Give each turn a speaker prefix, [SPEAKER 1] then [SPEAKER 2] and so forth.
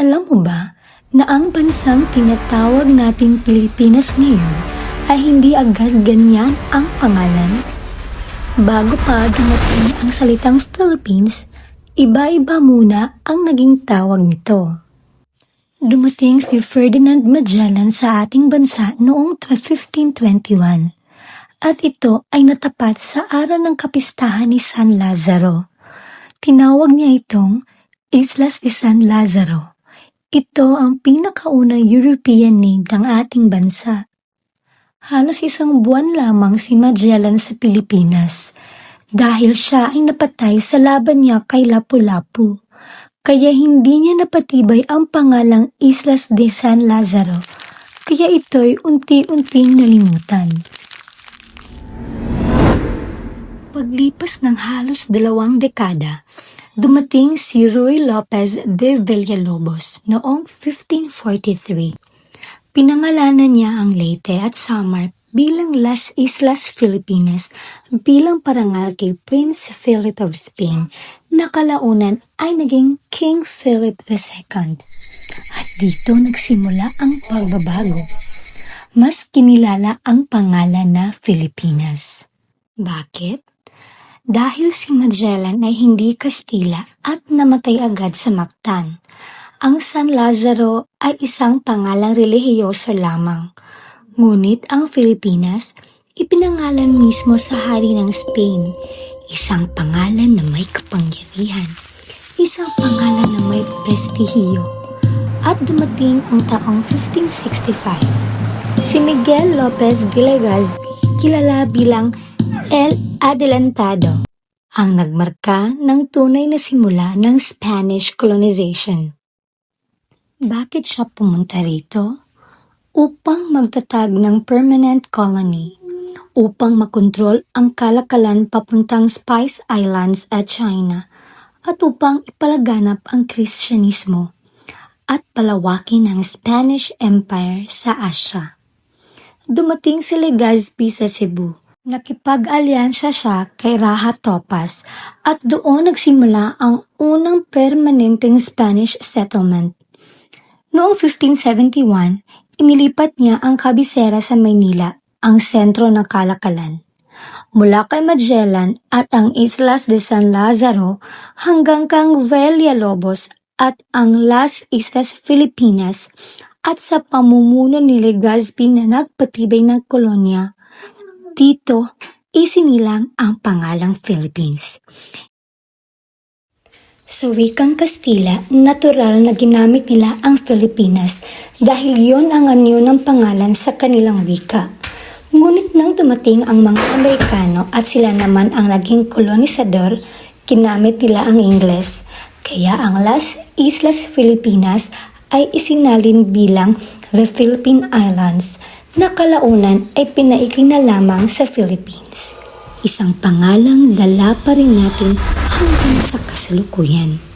[SPEAKER 1] Alam mo ba na ang bansang tinatawag nating Pilipinas ngayon ay hindi agad ganyan ang pangalan? Bago pa dumating ang salitang Philippines, iba-iba muna ang naging tawag nito. Dumating si Ferdinand Magellan sa ating bansa noong 1521 at ito ay natapat sa araw ng kapistahan ni San Lazaro. Tinawag niya itong Islas de San Lazaro. Ito ang pinakaunang European name ng ating bansa. Halos isang buwan lamang si Magellan sa Pilipinas dahil siya ay napatay sa laban niya kay Lapu-Lapu. Kaya hindi niya napatibay ang pangalang Islas de San Lazaro. Kaya ito'y unti-unting nalimutan. Paglipas ng halos dalawang dekada, dumating si Ruy Lopez de Villalobos noong 1543. Pinangalanan niya ang Leyte at Samar bilang Las Islas Filipinas bilang parangal kay Prince Philip of Spain na kalaunan ay naging King Philip II. At dito nagsimula ang pagbabago. Mas kinilala ang pangalan na Filipinas. Bakit? Dahil si Magellan ay hindi Kastila at namatay agad sa Mactan. Ang San Lazaro ay isang pangalang relihiyoso lamang. Ngunit ang Pilipinas, ipinangalan mismo sa hari ng Spain. Isang pangalan na may kapangyarihan. Isang pangalan na may prestihiyo. At dumating ang taong 1565. Si Miguel Lopez Legazpi, kilala bilang El Adelantado, ang nagmarka ng tunay na simula ng Spanish colonization. Bakit siya pumunta rito? Upang magtatag ng permanent colony, upang makontrol ang kalakalan papuntang Spice Islands at China, at upang ipalaganap ang Kristyanismo at palawakin ang Spanish Empire sa Asya. Dumating si Legazpi sa Cebu. Nakipag-alyansya siya kay Raja Topas at doon nagsimula ang unang permanenteng Spanish settlement. Noong 1571, inilipat niya ang kabisera sa Maynila, ang sentro ng kalakalan. Mula kay Magellan at ang Islas de San Lazaro hanggang kang Villalobos at ang Las Islas Filipinas at sa pamumuno ni Legazpi na nagpatibay ng kolonya, dito isinilang ang pangalang Philippines. Sa wikang Kastila, natural na ginamit nila ang Pilipinas dahil yon ang anyo ng pangalan sa kanilang wika. Ngunit nang dumating ang mga Amerikano at sila naman ang naging kolonisador, ginamit nila ang Ingles. Kaya ang Las Islas Filipinas ay isinalin bilang The Philippine Islands na kalaunan ay pinaikli na lamang sa Philippines. Isang pangalang dala pa rin natin hanggang sa kasalukuyan.